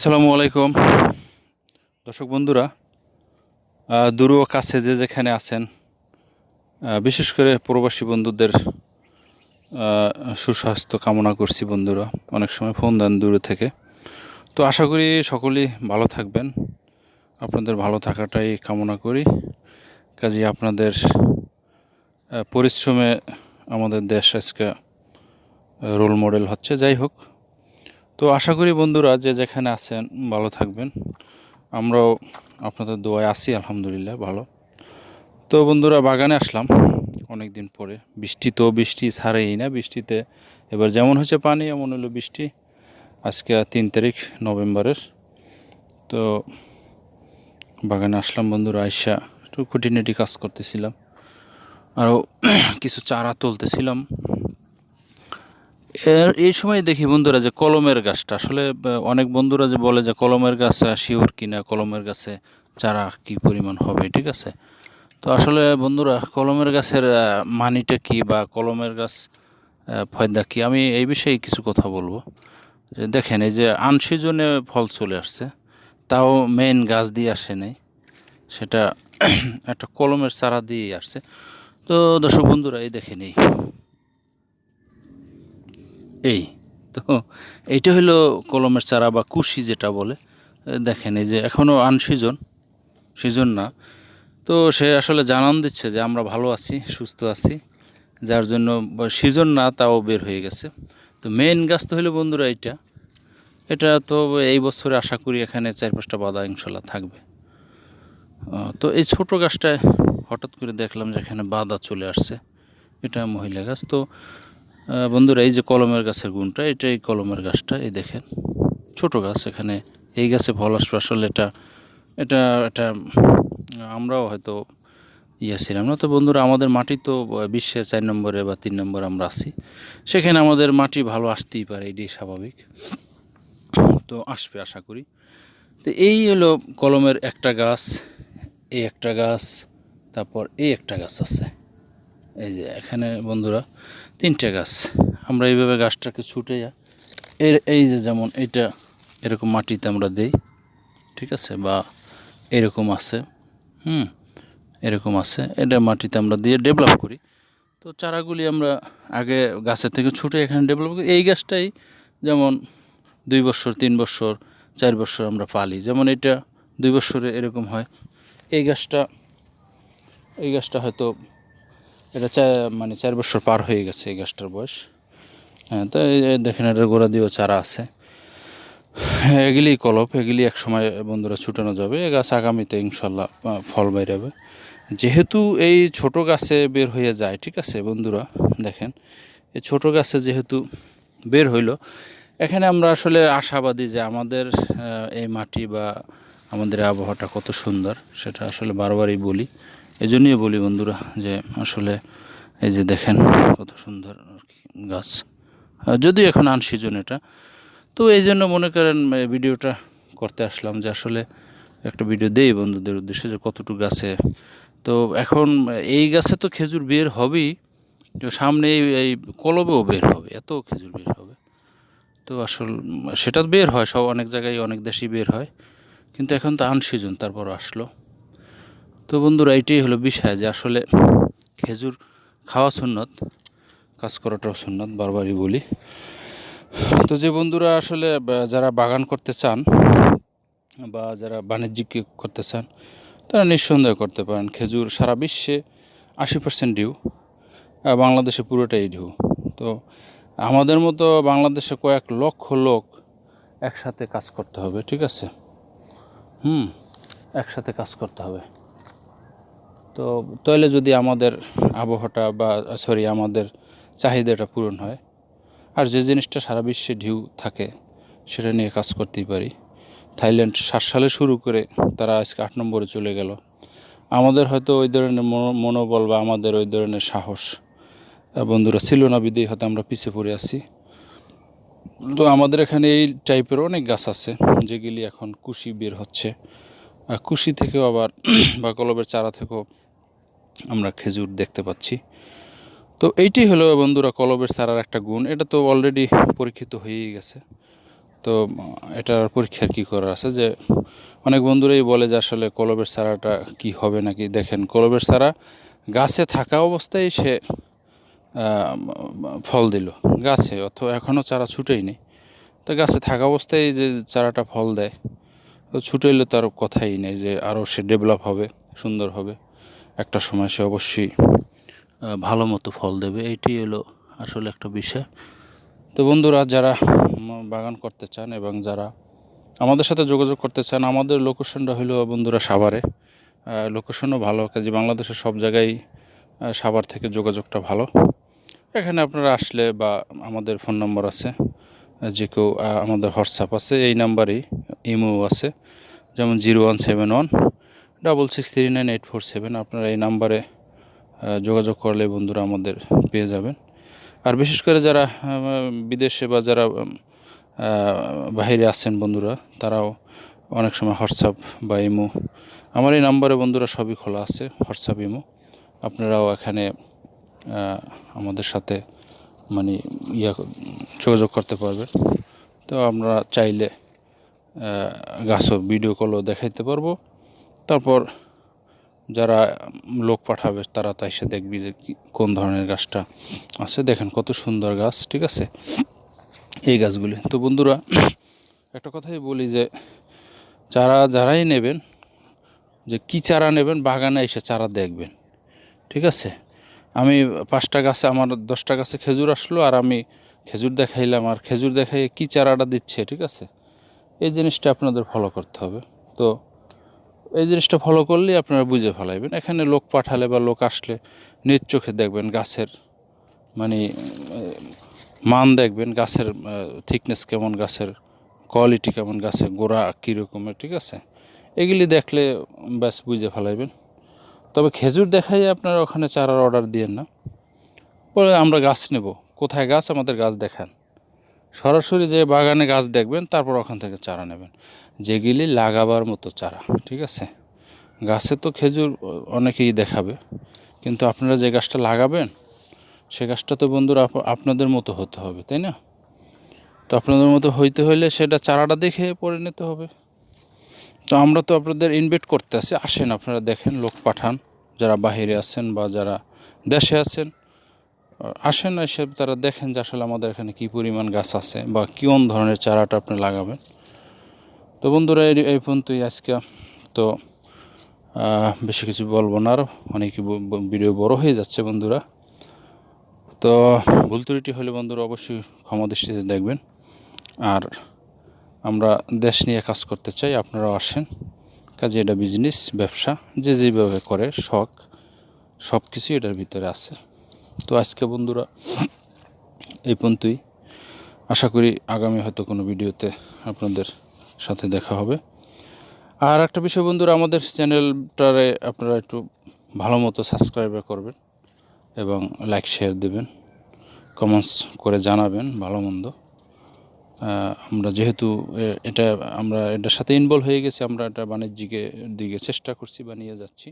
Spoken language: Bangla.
আসসালামু আলাইকুম। দর্শক বন্ধুরা দূর ও কাছে যে যেখানে আছেন বিশেষ করে প্রবাসী বন্ধুদের সুস্বাস্থ্য কামনা করছি বন্ধুরা। অনেক সময় ফোন দেন দূরে থেকে। তো আশা করি সকলেই ভালো থাকবেন। আপনাদের ভালো থাকাটাই কামনা করি। কাজে আপনাদের পরিশ্রমে আমাদের দেশ আজকে রোল মডেল হচ্ছে। যাই হোক তো আশা করি বন্ধুরা যে যেখানে আছেন ভালো থাকবেন। আমরাও আপনাদের দোয়ায় আছি, আলহামদুলিল্লাহ, ভালো। তো বন্ধুরা, বাগানে আসলাম অনেক দিন পরে। বৃষ্টি তো বৃষ্টি ছাড়েই না বৃষ্টিতে। এবার যেমন হচ্ছে পানি, এমন হলো বৃষ্টি। আজকে তিন তারিখ নভেম্বরের। তো বাগানে আসলাম বন্ধুরা, আইসা একটু খুঁটিনাটি কাজ করতেছিলাম। আরও কিছু চারা তুলতেছিলাম। এই সময় দেখি বন্ধুরা যে কলমের গাছটা, আসলে অনেক বন্ধুরা যে বলে যে কলমের গাছ শিওর কিনা, কলমের গাছে চারা কি পরিমাণ হবে, ঠিক আছে? তো আসলে বন্ধুরা, কলমের গাছের মানিটা কি বা কলমের গাছ ফয়দা কি? আমি এই বিষয়ে কিছু কথা বলব। যে দেখেন, এই যে আনসিজনে ফল চলে আসছে, তাও মেইন গাছ দিয়ে আসে নাই, সেটা একটা কলমের চারা দিয়েই আসছে। তো দর্শক বন্ধুরা, এই দেখেন এই এই। তো এইটা হলো কলমের চারা বা কুশি যেটা বলে। দেখেন এই যে এখনও আনসিজন, সিজন না। তো সে আসলে জানান দিচ্ছে যে আমরা ভালো আছি, সুস্থ আছি, যার জন্য সিজন না, তাও বের হয়ে গেছে। তো মেইন গাছ তো হলো বন্ধুরা এইটা। এটা তো এই বছরে আশা করি এখানে চার পাঁচটা বাধা ইনশাল্লাহ থাকবে। তো এই ছোট গাছটায় হঠাৎ করে দেখলাম যে এখানে বাধা চলে আসছে। এটা মহিলা গাছ। তো বন্ধুরা, এই যে কলমের গাছের গুণটা এটা এই কলমের গাছটা, এই দেখেন। ছোট গাছ এখানে, এই গাছে ফল আসবে। আসলে এটা এটা এটা আমরাও হয়তো ইয়ে ছিলাম না। তো বন্ধুরা, আমাদের মাটি তো বিশ্বে চার নম্বরে বা তিন নম্বরে আমরা আছি। সেখানে আমাদের মাটি ভালো আসতেই পারে, এটাই স্বাভাবিক। তো আসবে, আশা করি। তো এই হলো কলমের একটা গাছ, এই একটা গাছ, তারপর এই একটা গাছ আছে। এই যে এখানে বন্ধুরা তিনটে গাছ। আমরা এইভাবে গাছটাকে ছুটে এর এই যে যেমন এটা, এরকম মাটিতে আমরা দেই, ঠিক আছে? বা এরকম আছে, হুম? এরকম আছে, এটা মাটিতে আমরা দিয়ে ডেভেলপ করি। তো চারাগুলি আমরা আগে গাছের থেকে ছুটে এখানে ডেভেলপ করি। এই গাছটাই যেমন দুই বছর, তিন বছর, চার বছর আমরা পালি। যেমন এটা দুই বছরে এরকম হয়। এই গাছটা এই গাছটা হয়তো এটা মানে চার বছর পার হয়ে গেছে এই গাছটার বয়স। হ্যাঁ তো দেখেন, এটার গোড়া দিয়েও চারা আছে। এগুলি কলপ, এগুলি এক সময় বন্ধুরা ছুটানো যাবে। এ গাছ আগামীতে ইনশাল্লাহ ফল বেরাবে। যেহেতু এই ছোট গাছে বের হয়ে যায়, ঠিক আছে বন্ধুরা? দেখেন, এই ছোট গাছে যেহেতু বের হইল, এখানে আমরা আসলে আশাবাদী যে আমাদের এই মাটি বা আমাদের আবহাওয়াটা কত সুন্দর, সেটা আসলে বারবারই বলি। এই জন্যই বলি বন্ধুরা যে আসলে এই যে দেখেন কত সুন্দর আর কি গাছ। যদিও এখন আনসিজন এটা, তো এই জন্য মনে করেন ভিডিওটা করতে আসলাম যে আসলে একটা ভিডিও দেই বন্ধুদের উদ্দেশ্যে যে কতটুকু গাছে। তো এখন এই গাছে তো খেজুর বের হবেই, তো সামনে এই- কলবেও বের হবে, এত খেজুর বের হবে। তো আসল সেটা বের হয়, সব অনেক জায়গায় অনেক দেশেই বের হয়, কিন্তু এখন তো আনসিজন তারপর আসলো। তো বন্ধুরা এইটাই হলো বিষয় যে আসলে খেজুর খাওয়া সুন্নত, কাজ করাটাও সুন্নত, বারবারই বলি। তো যে বন্ধুরা আসলে যারা বাগান করতে চান বা যারা বাণিজ্যিক করতে চান, তারা নিঃসন্দেহে করতে পারেন। খেজুর সারা বিশ্বে আশি পার্সেন্ট ডিউ বাংলাদেশে পুরোটাই ডিউ তো আমাদের মতো বাংলাদেশে কয়েক লক্ষ লোক একসাথে কাজ করতে হবে, ঠিক আছে? হুম, একসাথে কাজ করতে হবে। তো তাহলে যদি আমাদের আবহাওয়াটা বা সরি আমাদের চাহিদাটা পূরণ হয়, আর যে জিনিসটা সারা বিশ্বে ঢিউ থাকে, সেটা নিয়ে কাজ করতেই পারি। থাইল্যান্ড সাত সালে শুরু করে তারা আজকে আট নম্বরে চলে গেল। আমাদের হয়তো ওই ধরনের মনো- মনোবল বা আমাদের ওই ধরনের সাহস বন্ধুরা ছিল না, বিদেয় হয়তো আমরা পিছিয়ে পড়ে আছি। তো আমাদের এখানে এই টাইপের অনেক গাছ আছে, যেগুলি এখন কুশি বের হচ্ছে। কুশি থেকেও আবার বা কলবের চারা থেকেও আমরা খেজুর দেখতে পাচ্ছি। তো এইটাই হলো বন্ধুরা কলবের চারার একটা গুণ। এটা তো অলরেডি পরীক্ষিত হয়েই গেছে। তো এটার পরীক্ষার কি করার আছে যে অনেক বন্ধুরাই বলে যে আসলে কলবের চারাটা কি হবে নাকি? দেখেন, কলবের চারা গাছে থাকা অবস্থায় সে ফল দিল গাছে, অথবা এখনও চারা ছুটেই নেই। তো গাছে থাকা অবস্থায় যে চারাটা ফল দেয় তো ছুটেলে তার কথাই নেই যে আরও সে ডেভেলপ হবে, সুন্দর হবে। একটা সময় সে অবশ্যই ভালো মতো ফল দেবে। এইটি হলো আসলে একটা বিষয়। তো বন্ধুরা, যারা বাগান করতে চান এবং যারা আমাদের সাথে যোগাযোগ করতে চান, আমাদের লোকেশনটা হলো বন্ধুরা সাভারে। লোকেশনও ভালো কাজে বাংলাদেশের সব জায়গায় সাভার থেকে যোগাযোগটা ভালো। এখানে আপনারা আসলে বা আমাদের ফোন নম্বর আছে। যে কেউ আমাদের হোয়াটসঅ্যাপ আছে, এই নাম্বারেই ইমো আছে, যেমন zero one seven one double six three nine eight four seven. আপনারা এই নাম্বারে যোগাযোগ করলে বন্ধুরা আমাদের পেয়ে যাবেন। আর বিশেষ করে যারা বিদেশে বা যারা বাইরে আছেন বন্ধুরা, তারাও অনেক সময় হোয়াটসঅ্যাপ বা ইমো, আমার এই নাম্বারে বন্ধুরা সবই খোলা আছে, হোয়াটসঅ্যাপ, ইমো। আপনারাও এখানে আমাদের সাথে মানে ইয়া যোগাযোগ করতে পারবেন তো আমরা চাইলে গাছও ভিডিও কলও দেখাইতে পারব। তারপর যারা লোক পাঠাবে, তারা তাই সে দেখবি যে কোন ধরনের গাছটা আছে। দেখেন কত সুন্দর গাছ, ঠিক আছে? এই গাছগুলি। তো বন্ধুরা, একটা কথাই বলি যে চারা যারাই নেবেন, যে কি চারা নেবেন, বাগানে এসে চারা দেখবেন, ঠিক আছে? আমি পাঁচটা গাছে, আমার দশটা গাছে খেজুর আসলো, আর আমি খেজুর দেখাইলাম আর খেজুর দেখাই কি চারাটা দিচ্ছে, ঠিক আছে? এই জিনিসটা আপনাদের ফলো করতে হবে। তো এই জিনিসটা ফলো করলেই আপনারা বুঝে ফেলাইবেন। এখানে লোক পাঠালে বা লোক আসলে নিজ চোখে দেখবেন গাছের মানে মান দেখবেন গাছের থিকনেস কেমন গাছের কোয়ালিটি কেমন গাছের, গোড়া কীরকমের ঠিক আছে? এগুলি দেখলে ব্যাস বুঝে ফেলাইবেন। তবে খেজুর দেখাই আপনারা ওখানে চারার অর্ডার দিয়েন না। পরে আমরা গাছ নেব। কোথায় গাছ আমাদের গাছ দেখান। সরাসরি যে বাগানে গাছ দেখবেন, তারপর ওখান থেকে চারা নেবেন। যেগুলি লাগাবার মতো চারা, ঠিক আছে? গাছে তো খেজুর অনেকেই দেখাবে, কিন্তু আপনারা যে গাছটা লাগাবেন, সে গাছটা তো বন্ধুরা আপ- আপনাদের মতো হতে হবে, তাই না? তো আপনাদের মতো হইতে হইলে সেটা চারাটা দেখে পরে নিতে হবে। তো আমরা তো আপনাদের ইনভাইট করতে আসি আসেন, আপনারা দেখেন, লোক পাঠান, যারা বাইরে আছেন বা যারা দেশে আছেন। আসেন এসে তারা দেখেন যে আসলে আমাদের এখানে কী পরিমাণ গাছ আছে বা কোন ধরনের চারাটা আপনি লাগাবেন। তো বন্ধুরা, এই পর্যন্তই আজকে। তো বেশি কিছু বলব না, আর অনেক ভিডিও বড় হয়ে যাচ্ছে বন্ধুরা। তো ভুল ত্রুটি হলে বন্ধুরা অবশ্যই ক্ষমা দৃষ্টিতে দেখবেন। আর আমরা দেশ নিয়ে কাজ করতে চাই, আপনারাও আসেন। কাজে এটা বিজনেস ব্যবসা, যে যেভাবে করে, শখ সব কিছুই এটার ভিতরে আছে। তো আজকে বন্ধুরা, এই পর্যন্তই। আশা করি আগামী হয়তো কোনো ভিডিওতে আপনাদের সাথে দেখা হবে। আর একটা বিষয় বন্ধুরা, আমাদের চ্যানেলটারে আপনারা একটু ভালো মতো সাবস্ক্রাইব করবেন এবং লাইক শেয়ার দেবেন কমেন্টস করে জানাবেন ভালো মন্দ। আমরা যেহেতু এটা আমরা, এটার সাথে ইনভলভ হয়ে গেছি, আমরা এটা বাণিজ্যিকের দিকে চেষ্টা করছি বা নিয়ে যাচ্ছি।